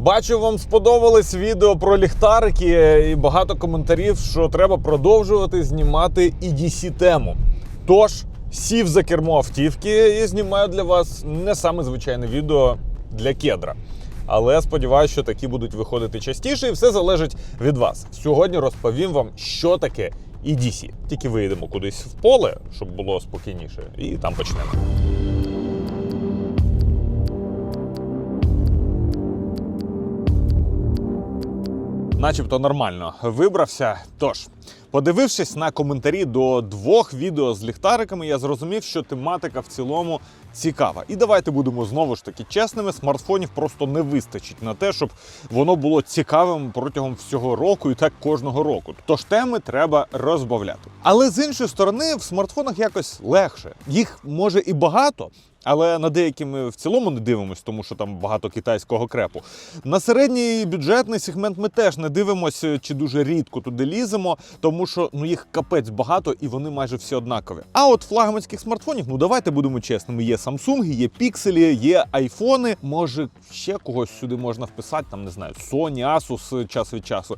Бачу, вам сподобалось відео про ліхтарики і багато коментарів, що треба продовжувати знімати EDC тему. Тож сів за кермо автівки і знімаю для вас не саме звичайне відео для кедра. Але сподіваюся, що такі будуть виходити частіше, і все залежить від вас. Сьогодні розповім вам, що таке EDC. Тільки виїдемо кудись в поле, щоб було спокійніше, і там почнемо. Начебто нормально вибрався. Тож, подивившись на коментарі до двох відео з ліхтариками, я зрозумів, що тематика в цілому цікава. І давайте будемо знову ж таки чесними. Смартфонів просто не вистачить на те, щоб воно було цікавим протягом всього року і так кожного року. Тож теми треба розбавляти. Але з іншої сторони, в смартфонах якось легше. Їх може і багато. Але на деякі ми в цілому не дивимося, тому що там багато китайського крепу. На середній бюджетний сегмент ми теж не дивимося, чи дуже рідко туди ліземо, тому що ну їх капець багато і вони майже всі однакові. А от флагманських смартфонів, ну давайте будемо чесними. Є Samsung, є пікселі, є айфони. Може ще когось сюди можна вписати, там не знаю, Sony, Asus час від часу.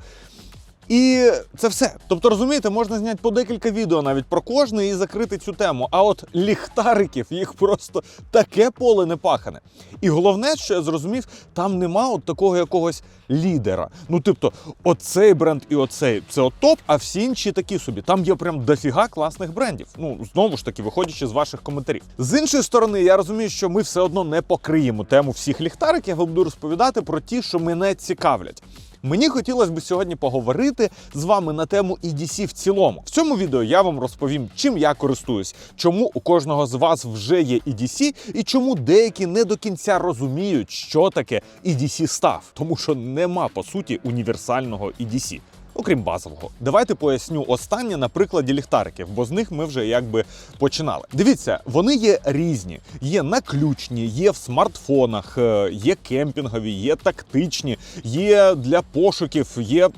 І це все. Тобто, розумієте, можна зняти по декілька відео навіть про кожне і закрити цю тему. А от ліхтариків їх просто таке поле не пахане. І головне, що я зрозумів, там нема от такого якогось лідера. Ну, тобто, оцей бренд і оцей це от топ, а всі інші такі собі. Там є прям дофіга класних брендів. Ну, знову ж таки, виходячи з ваших коментарів. З іншої сторони, я розумію, що ми все одно не покриємо тему всіх ліхтариків, я буду розповідати про ті, що мене цікавлять. Мені хотілося б сьогодні поговорити з вами на тему EDC в цілому. В цьому відео я вам розповім, чим я користуюсь, чому у кожного з вас вже є EDC і чому деякі не до кінця розуміють, що таке EDC став, тому що нема по суті універсального EDC. Окрім базового, давайте поясню останнє на прикладі ліхтариків, бо з них ми вже якби починали. Дивіться, вони є різні: є наключні, є в смартфонах, е, є кемпінгові, є тактичні, є для пошуків, є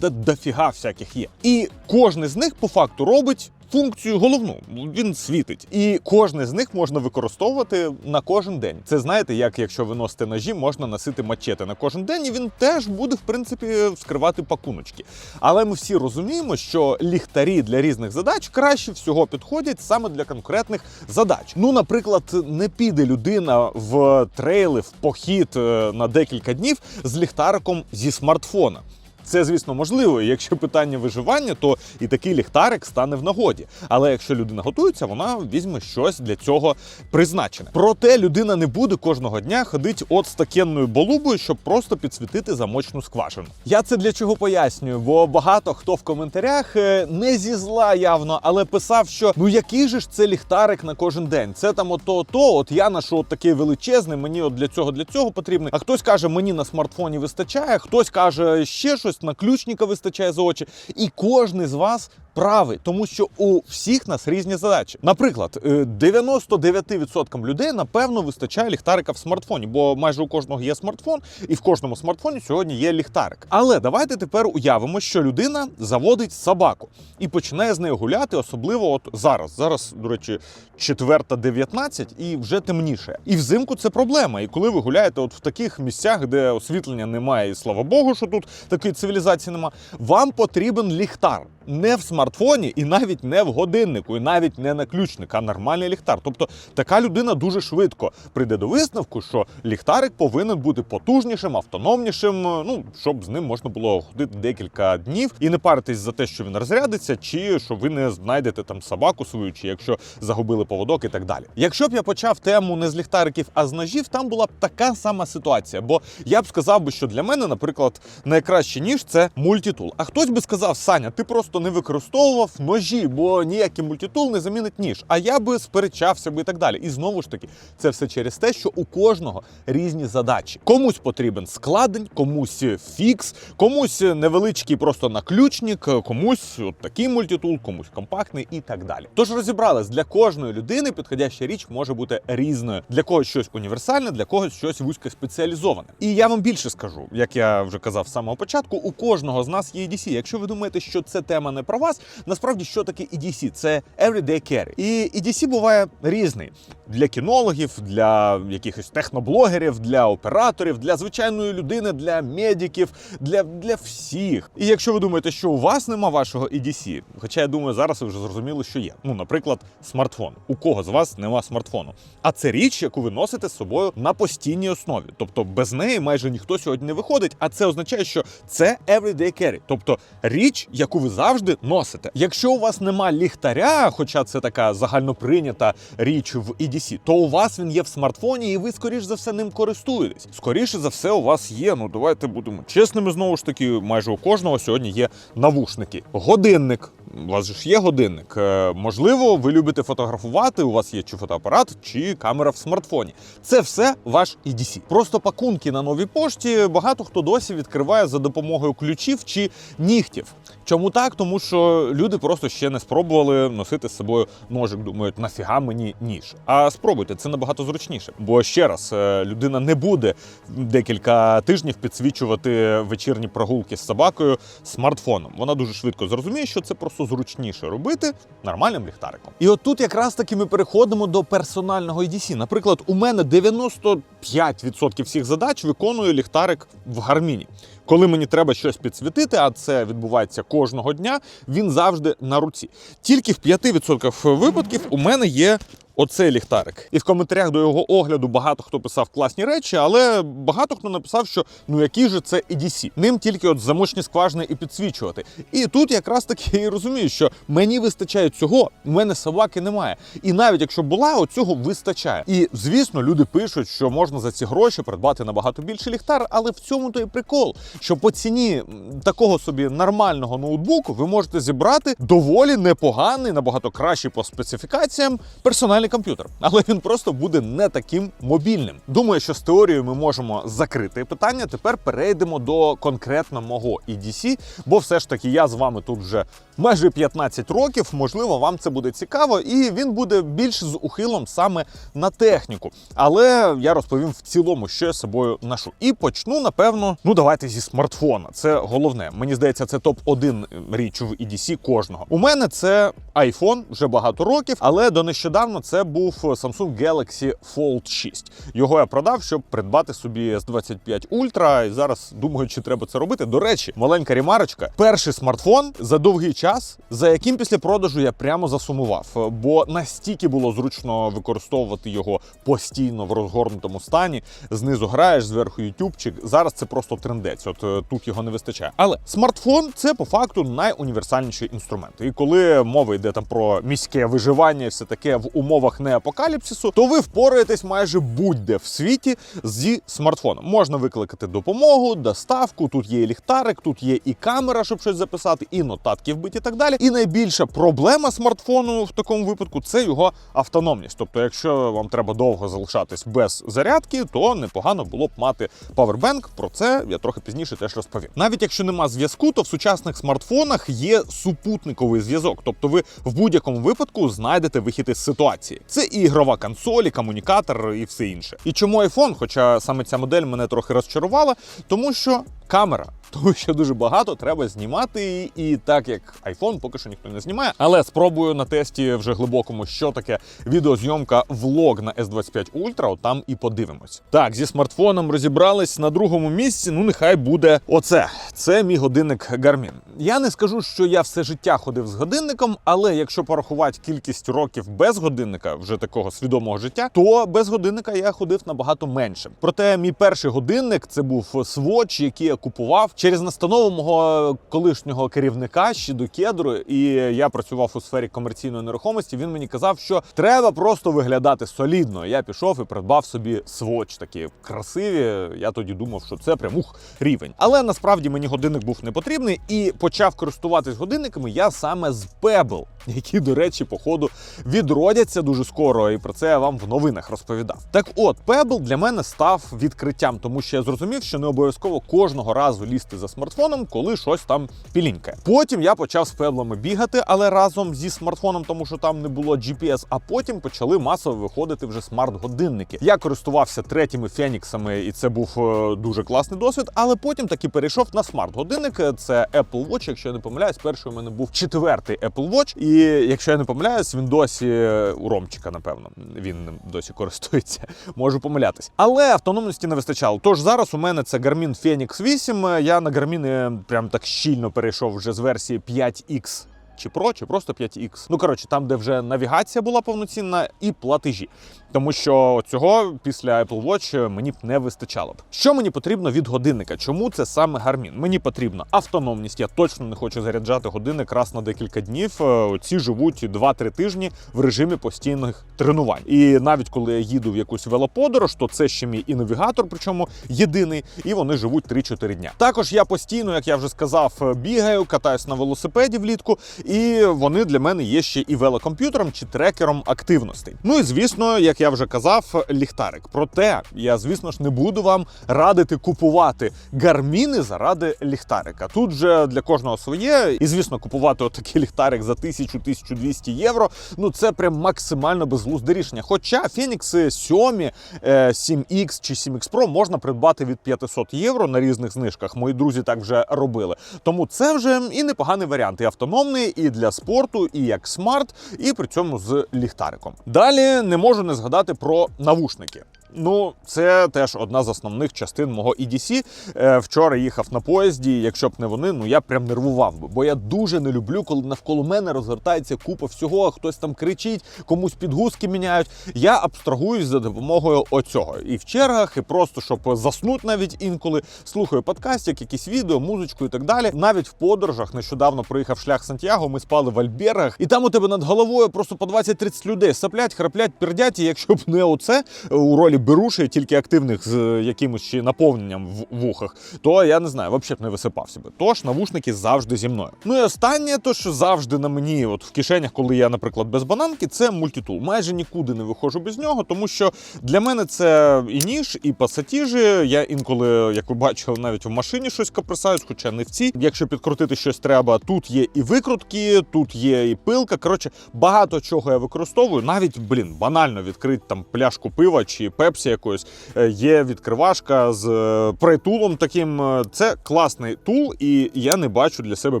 дофіга всяких є. І кожен з них по факту робить. Функцію головну він світить, і кожне з них можна використовувати на кожен день. Це знаєте, як якщо ви носите ножі, можна носити мачети на кожен день, і він теж буде в принципі вскривати пакуночки. Але ми всі розуміємо, що ліхтарі для різних задач краще всього підходять саме для конкретних задач. Ну, наприклад, не піде людина в трейли, в похід е, на декілька днів з ліхтариком зі смартфона. Це, звісно, можливо. Якщо питання виживання, то і такий ліхтарик стане в нагоді. Але якщо людина готується, вона візьме щось для цього призначене. Проте людина не буде кожного дня ходити от з такенною болубою, щоб просто підсвітити замочну скважину. Я це для чого пояснюю, бо багато хто в коментарях е, не зі зла явно, але писав, що ну який же ж це ліхтарик на кожен день? Це там ото, то, от я ношу от такий величезний, мені от для цього для цього потрібний. А хтось каже, мені на смартфоні вистачає, хтось каже ще щось, на ключника вистачає за очі. І кожен з вас правий, тому що у всіх нас різні задачі. Наприклад, е, 99% людей напевно вистачає ліхтарика в смартфоні, бо майже у кожного є смартфон, і в кожному смартфоні сьогодні є ліхтарик. Але давайте тепер уявимо, що людина заводить собаку і починає з нею гуляти, особливо от зараз. Зараз, до речі, четверта 19 і вже темніше. І взимку це проблема. І коли ви гуляєте от в таких місцях, де освітлення немає, і слава Богу, що тут такої цивілізації нема. вам потрібен ліхтар. Не в смартфоні, і навіть не в годиннику, і навіть не на ключник, а нормальний ліхтар. Тобто така людина дуже швидко прийде до висновку, що ліхтарик повинен бути потужнішим, автономнішим, ну щоб з ним можна було ходити декілька днів і не паритись за те, що він розрядиться, чи що ви не знайдете там собаку свою, чи якщо загубили поводок і так далі. Якщо б я почав тему не з ліхтариків, а з ножів, там була б така сама ситуація. Бо я б сказав би, що для мене, наприклад, найкращий ніж це мультитул. А хтось би сказав, Саня, ти просто не використовував ножі, бо ніякий мультитул не замінить ніж. А я би сперечався би і так далі. І знову ж таки, це все через те, що у кожного різні задачі. Комусь потрібен складень, комусь фікс, комусь невеличкий просто наключник, комусь от такий мультитул, комусь компактний і так далі. Тож розібрались, для кожної людини підходяща річ може бути різною. Для когось щось універсальне, для когось щось вузькоспеціалізоване. І я вам більше скажу, як я вже казав з самого початку, у кожного з нас є EDC. Якщо ви думаєте, що це тема тема не про вас. Насправді, що таке EDC? Це Everyday Carry. І EDC буває різний для кінологів, для якихось техноблогерів, для операторів, для звичайної людини, для медиків, для, для всіх. І якщо ви думаєте, що у вас нема вашого EDC, хоча я думаю, зараз ви вже зрозуміли, що є. Ну, наприклад, смартфон. У кого з вас нема смартфону? А це річ, яку ви носите з собою на постійній основі. Тобто без неї майже ніхто сьогодні не виходить. А це означає, що це everyday carry, тобто річ, яку ви завжди носите. Якщо у вас нема ліхтаря, хоча це така загальноприйнята річ в EDC, то у вас він є в смартфоні, і ви скоріш за все ним користуєтесь. Скоріше за все, у вас є. Ну давайте будемо чесними. Знову ж таки, майже у кожного сьогодні є навушники. Годинник. У вас ж є годинник. Е, можливо, ви любите фотографувати. У вас є чи фотоапарат, чи камера в смартфоні. Це все ваш EDC. Просто пакунки на новій пошті багато хто досі відкриває за допомогою ключів чи нігтів. Чому так? Тому що люди просто ще не спробували носити з собою ножик. Думають, нафіга мені ніж. А спробуйте, це набагато зручніше. Бо ще раз, е, людина не буде декілька тижнів підсвічувати вечірні прогулки з собакою смартфоном. Вона дуже швидко зрозуміє, що це просто зручніше робити нормальним ліхтариком. І от тут якраз таки ми переходимо до персонального EDC. Наприклад, у мене 95% всіх задач виконує ліхтарик в гарміні. Коли мені треба щось підсвітити, а це відбувається кожного дня, він завжди на руці. Тільки в 5% випадків у мене є оцей ліхтарик. І в коментарях до його огляду багато хто писав класні речі, але багато хто написав, що ну який же це EDC. Ним тільки от замочні скважини і підсвічувати. І тут якраз таки і розумію, що мені вистачає цього, у мене собаки немає. І навіть якщо була, оцього вистачає. І звісно, люди пишуть, що можна за ці гроші придбати набагато більше ліхтар, але в цьому то і прикол, що по ціні такого собі нормального ноутбуку ви можете зібрати доволі непоганий, набагато кращий по специфікаціям персональний комп'ютер. Але він просто буде не таким мобільним. Думаю, що з теорією ми можемо закрити питання. Тепер перейдемо до конкретно мого EDC, бо все ж таки я з вами тут вже майже 15 років. Можливо, вам це буде цікаво, і він буде більш з ухилом саме на техніку. Але я розповім в цілому, що я з собою ношу. І почну, напевно, ну давайте зі смартфона. Це головне. Мені здається, це топ-1 річ в EDC кожного. У мене це iPhone вже багато років, але до нещодавно це був Samsung Galaxy Fold 6. Його я продав, щоб придбати собі S25 Ultra. І зараз думаю, чи треба це робити. До речі, маленька ремарочка. Перший смартфон за довгий час, за яким після продажу я прямо засумував, бо настільки було зручно використовувати його постійно в розгорнутому стані. Знизу граєш, зверху ютубчик. Зараз це просто трендець. От е, тут його не вистачає. Але смартфон це по факту найуніверсальніший інструмент. І коли мова йде там про міське виживання, і все таке в умовах не апокаліпсису, то ви впораєтесь майже будь-де в світі зі смартфоном. Можна викликати допомогу, доставку. Тут є і ліхтарик, тут є і камера, щоб щось записати, і нотатки вбити, і так далі. І найбільша проблема смартфону в такому випадку це його автономність. Тобто, якщо вам треба довго залишатись без зарядки, то непогано було б мати павербенк. Про це я трохи пізніше теж розповім. Навіть якщо нема зв'язку, то в сучасних смартфонах є супутниковий зв'язок. Тобто, ви в будь-якому випадку знайдете вихід із ситуації. Це і ігрова консоль, і комунікатор, і все інше. І чому iPhone, хоча саме ця модель мене трохи розчарувала, тому що камера. Тому що дуже багато треба знімати, і так як iPhone поки що ніхто не знімає. Але спробую на тесті вже глибокому, що таке відеозйомка влог на S25 Ultra, там і подивимось. Так, зі смартфоном розібрались на другому місці. Ну, нехай буде оце. Це мій годинник Garmin. Я не скажу, що я все життя ходив з годинником, але якщо порахувати кількість років без годинника, вже такого свідомого життя, то без годинника я ходив набагато менше. Проте мій перший годинник це був Swatch, який я купував через настанову мого колишнього керівника ще до кедру. І я працював у сфері комерційної нерухомості. Він мені казав, що треба просто виглядати солідно. Я пішов і придбав собі Swatch такі красиві. Я тоді думав, що це прям ух, рівень. Але насправді мені годинник був не потрібний і почав користуватись годинниками я саме з Pebble, які, до речі, по ходу відродяться дуже скоро. І про це я вам в новинах розповідав. Так от, Pebble для мене став відкриттям, тому що я зрозумів, що не обов'язково кожного разу лізти за смартфоном, коли щось там пілінькає. Потім я почав з пеблами бігати, але разом зі смартфоном, тому що там не було GPS, а потім почали масово виходити вже смарт-годинники. Я користувався третіми феніксами, і це був е, дуже класний досвід. Але потім таки перейшов на смарт-годинник. Це Apple Watch. Якщо я не помиляюсь, перший у мене був четвертий Apple Watch. І якщо я не помиляюсь, він досі е, у Ромчика, напевно, він досі користується. Можу помилятись. Але автономності не вистачало. Тож зараз у мене це Garmin Fenix 8. Я на Garmin прям так щільно перейшов вже з версії 5X. Чи Pro, чи просто 5X. Ну коротше, там, де вже навігація була повноцінна, і платежі. Тому що цього після Apple Watch мені б не вистачало б. Що мені потрібно від годинника? Чому це саме Garmin? Мені потрібна автономність. Я точно не хочу заряджати годинник раз на декілька днів. Е, Ці живуть 2-3 тижні в режимі постійних тренувань. І навіть коли я їду в якусь велоподорож, то це ще мій і навігатор, причому єдиний, і вони живуть 3-4 дня. Також я постійно, як я вже сказав, бігаю, катаюсь на велосипеді влітку, і вони для мене є ще і велокомп'ютером чи трекером активностей. Ну і звісно, як я вже казав, ліхтарик. Проте я, звісно ж, не буду вам радити купувати гарміни заради ліхтарика. Тут же для кожного своє, і звісно, купувати отакий ліхтарик за 1000-1200 євро. Ну це прям максимально безглузде рішення. Хоча Фенікси 7, е, 7X чи 7X Pro можна придбати від 500 євро на різних знижках. Мої друзі так вже робили. Тому це вже і непоганий варіант. І автономний, і для спорту, і як смарт, і при цьому з ліхтариком. Далі не можу не згадати про навушники. Ну, це теж одна з основних частин мого EDC. Е, вчора їхав на поїзді. Якщо б не вони, ну я прям нервував би. Бо я дуже не люблю, коли навколо мене розгортається купа всього, хтось там кричить, комусь підгузки міняють. Я абстрагуюсь за допомогою оцього. І в чергах, і просто щоб заснути навіть інколи. Слухаю подкастик, якісь відео, музичку і так далі. Навіть в подорожах нещодавно проїхав шлях Сантьяго. Ми спали в Альбергах, і там у тебе над головою просто по 20-30 людей саплять, храплять, пердять. І якщо б не оце у ролі беруші, тільки активних з якимось ще наповненням в вухах, то я не знаю, взагалі б не висипався би. Тож навушники завжди зі мною. Ну і останнє, то що завжди на мені, от в кишенях, коли я, наприклад, без бананки, це мультитул. Майже нікуди не виходжу без нього, тому що для мене це і ніж, і пасатіжі. Я інколи, як ви бачили, навіть в машині щось каприсаюсь, хоча не в цій. Якщо підкрутити щось треба, тут є і викрутки, тут є і пилка. Коротше, багато чого я використовую. Навіть, блін, банально відкрити там пляшку пива чи пепсі якоїсь. Е, Є відкривашка з е, притулом таким. Е, Це класний тул, і я не бачу для себе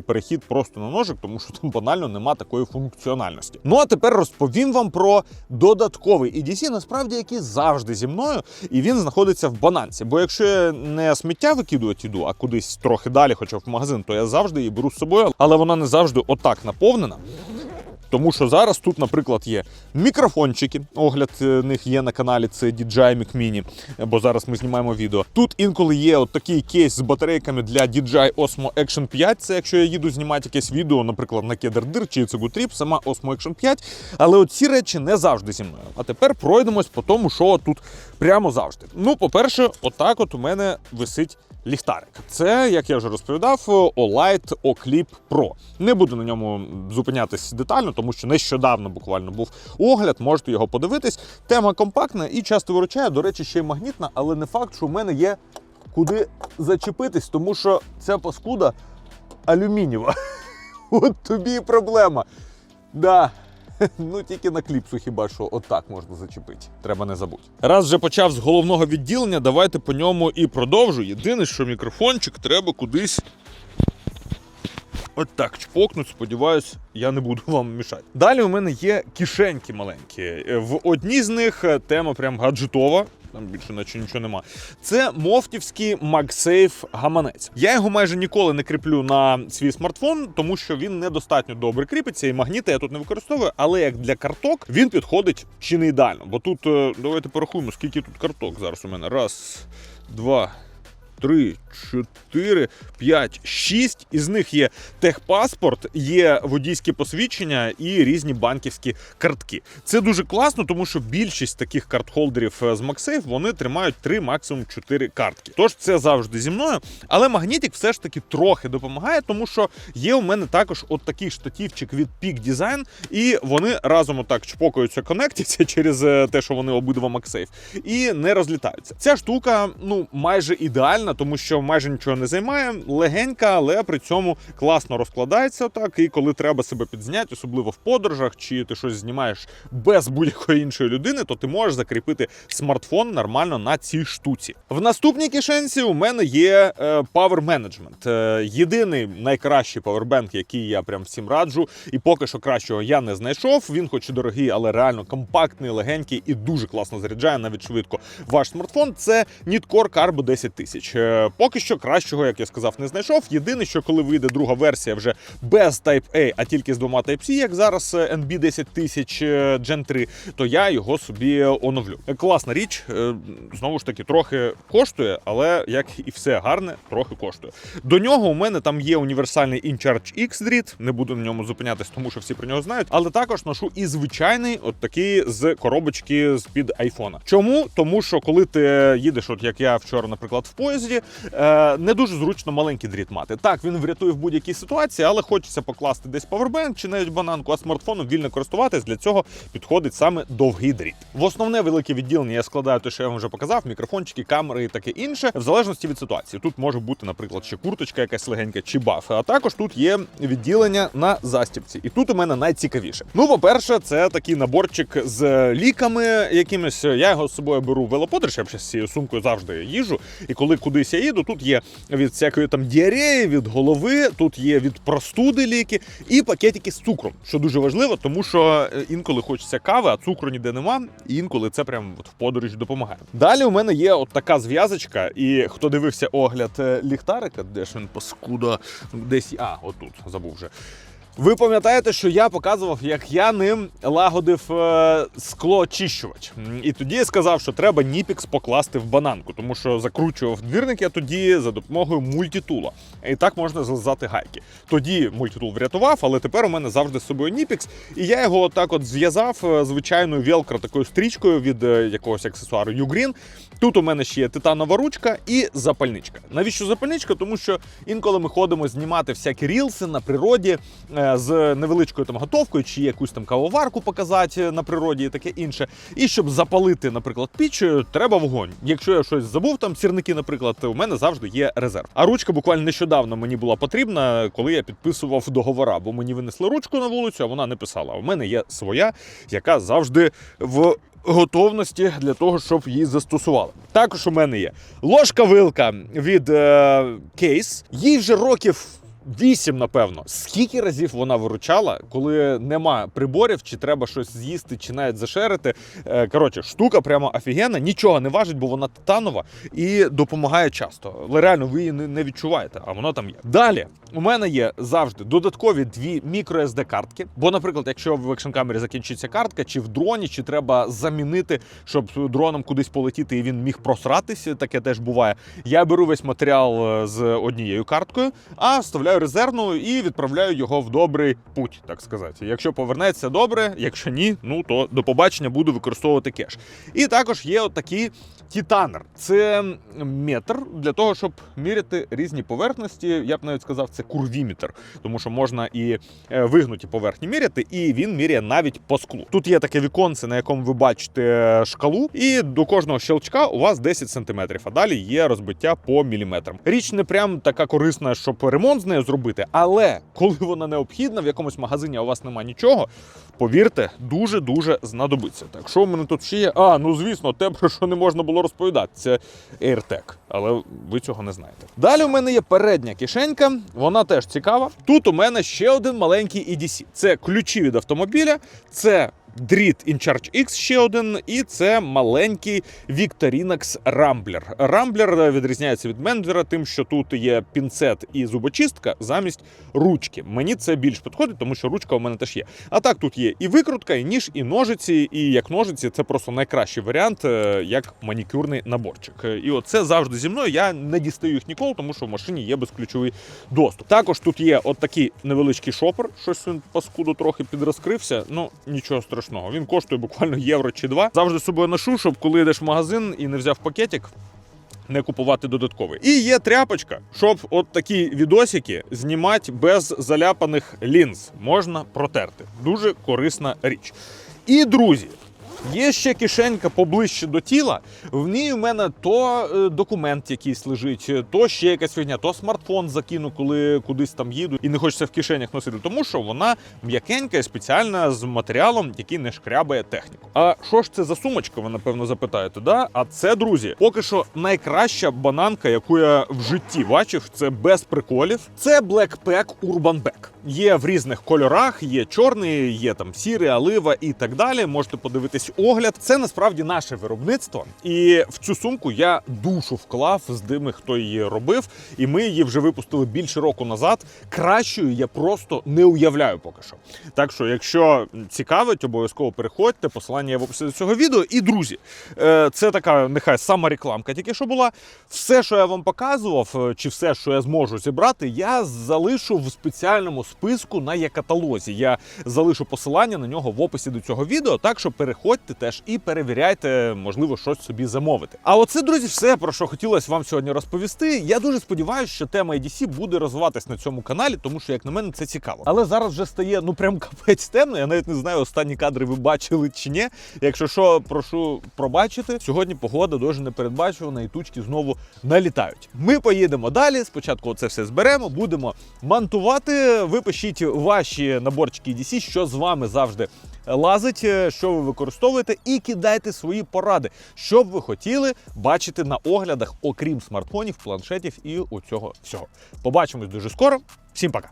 перехід просто на ножик, тому що там банально нема такої функціональності. Ну а тепер розповім вам про додатковий EDC, насправді який завжди зі мною, і він знаходиться в бананці. Бо якщо я не сміття викидувати йду, а кудись трохи далі, хоча в магазин, то я завжди її беру з собою, але вона не завжди отак наповнена. Тому що зараз тут, наприклад, є мікрофончики. Огляд е, них є на каналі. Це DJI Mic Mini, бо зараз ми знімаємо відео. Тут інколи є от такий кейс з батарейками для DJI Osmo Action 5. Це якщо я їду знімати якесь відео, наприклад, на Кедердир чи Цигу Trip, сама Osmo Action 5. Але от ці речі не завжди зі мною. А тепер пройдемось по тому, що тут прямо завжди. Ну, по-перше, отак от у мене висить ліхтарик. Це, як я вже розповідав, Olight Oclip Pro. Не буду на ньому зупинятись детально, тому що нещодавно буквально був огляд, можете його подивитись. Тема компактна і часто виручає, до речі, ще й магнітна, але не факт, що в мене є куди зачепитись, тому що ця паскуда алюмінієва. От тобі і проблема. Да. Ну тільки на кліпсу хіба що отак можна зачепити. Треба не забути. Раз вже почав з головного відділення, давайте по ньому і продовжу. Єдине, що мікрофончик треба кудись. От так чпокнуть, сподіваюсь, я не буду вам мішати. Далі у мене є кишеньки маленькі. Е, В одній з них е, тема прям гаджетова. Там більше наче нічого нема. Це мофтівський MagSafe гаманець. Я його майже ніколи не кріплю на свій смартфон, тому що він недостатньо добре кріпиться, і магніти я тут не використовую. Але як для карток він підходить чи не ідеально. Бо тут е, давайте порахуємо, скільки тут карток зараз у мене. Раз, два. Три, чотири, п'ять, шість. Із них є техпаспорт, є водійське посвідчення і різні банківські картки. Це дуже класно, тому що більшість таких карт-холдерів е, з MagSafe вони тримають три, максимум чотири картки. Тож це завжди зі мною. Але магнітик все ж таки трохи допомагає, тому що є у мене також от такий штативчик від Peak Design, і вони разом отак чпокаються, конектяться через е, те, що вони обидва MagSafe, і не розлітаються. Ця штука ну майже ідеальна прикольна, тому що майже нічого не займає, легенька, але при цьому класно розкладається так. І коли треба себе підзняти, особливо в подорожах, чи ти щось знімаєш без будь-якої іншої людини, то ти можеш закріпити смартфон нормально на цій штуці. В наступній кишенці у мене є е, Power Management. Е, єдиний найкращий павербенк, який я прям всім раджу, і поки що кращого я не знайшов. Він, хоч і дорогий, але реально компактний, легенький і дуже класно заряджає навіть швидко ваш смартфон. Це Nitcore Carbo 10 тисяч. Е, Поки що кращого, як я сказав, не знайшов. Єдине, що коли вийде друга версія вже без Type-A, а тільки з двома Type-C, як зараз е, NB 10 тисяч е, Gen 3, то я його собі оновлю. Класна річ, знову ж таки, трохи коштує, але як і все гарне, трохи коштує. До нього у мене там є універсальний InCharge X дріт, не буду на ньому зупинятись, тому що всі про нього знають. Але також ношу і звичайний, от такий з коробочки з під айфона. Чому? Тому що коли ти їдеш, от як я вчора, наприклад, в поїзді, е, не дуже зручно маленький дріт мати. Так, він врятує в будь-якій ситуації, але хочеться покласти десь павербенк чи навіть бананку, а смартфоном вільно користуватись. Для цього підходить саме довгий дріт. В основне велике відділення я складаю те, що я вам вже показав: мікрофончики, камери і таке інше, в залежності від ситуації. Тут може бути, наприклад, ще курточка, якась легенька чи баф. А також тут є відділення на застібці. І тут у мене найцікавіше. Ну, по-перше, це такий наборчик з ліками якимись. Я його з собою беру в велоподорож, я з цією сумкою завжди їжу. І коли кудись я їду, тут є від всякої там діареї, від голови, тут є від простуди ліки і пакетики з цукром, що дуже важливо, тому що е, інколи хочеться кави, а цукру ніде нема. І інколи це прям от в подорожі допомагає. Далі у мене є от така зв'язочка, і хто дивився огляд е, ліхтарика, де ж він паскуда, десь а, отут забув вже. Ви пам'ятаєте, що я показував, як я ним лагодив е, склоочищувач. М, І тоді я сказав, що треба ніпікс покласти в бананку, тому що закручував двірник я тоді за допомогою мультитула. І так можна злизати гайки. Тоді мультитул врятував, але тепер у мене завжди з собою ніпікс. І я його так от зв'язав е, звичайною велкро такою стрічкою від е, якогось аксесуару Ugreen. Тут у мене ще є титанова ручка і запальничка. Навіщо запальничка? Тому що інколи ми ходимо знімати всякі рілси на природі е, з невеличкою там готовкою, чи якусь там кавоварку показати на природі і таке інше. І щоб запалити, наприклад, піч, е, треба вогонь. Якщо я щось забув, там сірники, наприклад, у мене завжди є резерв. А ручка буквально нещодавно мені була потрібна, коли я підписував договора, бо мені винесли ручку на вулицю, а вона не писала. У мене є своя, яка завжди в готовності для того, щоб її застосували. Також у мене є ложка-вилка від е, кейс. Їй вже років. Вісім, напевно. Скільки разів вона виручала, коли нема приборів, чи треба щось з'їсти, чи навіть зашерити. Е, Коротше, штука прямо офігенна, нічого не важить, бо вона титанова і допомагає часто. Але реально ви її не- відчуваєте, а вона там є. Далі у мене є завжди додаткові дві мікро sd картки. Бо, наприклад, якщо в екшн-камері закінчиться картка, чи в дроні, чи треба замінити, щоб дроном кудись полетіти і він міг просратися, таке теж буває. Я беру весь матеріал е, з однією карткою, а вставляю резервну і відправляю його в добрий путь, так сказати. Якщо повернеться добре, якщо ні, ну то до побачення буду використовувати кеш. І також є отакий титанер. Це метр для того, щоб міряти різні поверхності. Я б навіть сказав, це курвіметр, тому що можна і е, вигнуті поверхні міряти, і він міряє навіть по склу. Тут є таке віконце, на якому ви бачите шкалу, і до кожного щелчка у вас 10 см, а далі є розбиття по міліметрам. Річ не прям така корисна, щоб ремонт з нею зробити, але коли вона необхідна, в якомусь магазині у вас немає нічого, повірте, дуже дуже знадобиться. Так, що в мене тут ще є? А, ну звісно, те, про що не можна було розповідати, це AirTag, але ви цього не знаєте. Далі у мене є передня кишенька, вона теж цікава. Тут у мене ще один маленький EDC. Це ключі від автомобіля, це дріт InCharge X ще один, і це маленький Victorinox Rambler. Rambler відрізняється від Мендвера тим, що тут є пінцет і зубочистка замість ручки. Мені це більш підходить, тому що ручка у мене теж є. А так тут є і викрутка, і ніж, і ножиці. І як ножиці, це просто найкращий варіант, е, як манікюрний наборчик. І оце завжди зі мною. Я не дістаю їх ніколи, тому що в машині є безключовий доступ. Також тут є от такий невеличкий шопер. Щось він паскуду трохи підрозкрився. Ну нічого страшного. Він коштує буквально євро чи два. Завжди з собою ношу, щоб коли йдеш в магазин і не взяв пакетик. Не купувати додатковий. І є тряпочка, щоб от такі відосики знімати без заляпаних лінз. Можна протерти. Дуже корисна річ. І друзі, Є ще кишенька поближче до тіла. В ній у мене то е, документ якийсь лежить, то ще якась фігня, то смартфон закину, коли кудись там їду, і не хочеться в кишенях носити, тому що вона м'якенька і спеціальна з матеріалом, який не шкрябає техніку. А що ж це за сумочка? Ви напевно запитаєте, да? А це, друзі, поки що найкраща бананка, яку я в житті бачив. Це без приколів. Це Blackpack Urban Bag. Є в різних кольорах, є чорний, є там сірий, олива і так далі. Можете подивитись огляд. Це насправді наше виробництво. І в цю сумку я душу вклав з тими, хто її робив. І ми її вже випустили більше року назад. Кращою я просто не уявляю поки що. Так що, якщо цікавить, обов'язково переходьте. Посилання є в описі до цього відео. І друзі, е, це така нехай сама рекламка, тільки що була. Все, що я вам показував, е, чи все, що я зможу зібрати, я залишу в спеціальному списку на є-каталозі. Я залишу посилання на нього в описі до цього відео. Так що переходьте теж і перевіряйте, можливо, щось собі замовити. А оце, друзі, все про що хотілося вам сьогодні розповісти. Я дуже сподіваюся, що тема EDC буде розвиватись на цьому каналі, тому що, як на мене, це цікаво. Але зараз вже стає ну прям капець темно. Я навіть не знаю, останні кадри ви бачили чи ні. Якщо що, прошу пробачити. Сьогодні погода дуже непередбачувана і тучки знову налітають. Ми поїдемо далі. Спочатку це все зберемо, будемо монтувати. Ви пишіть ваші наборчики EDC, що з вами завжди лазить, е, що ви використовуєте, і кидайте свої поради, що б ви хотіли бачити на оглядах, окрім смартфонів, планшетів і у цього всього. Побачимось дуже скоро. Всім пока!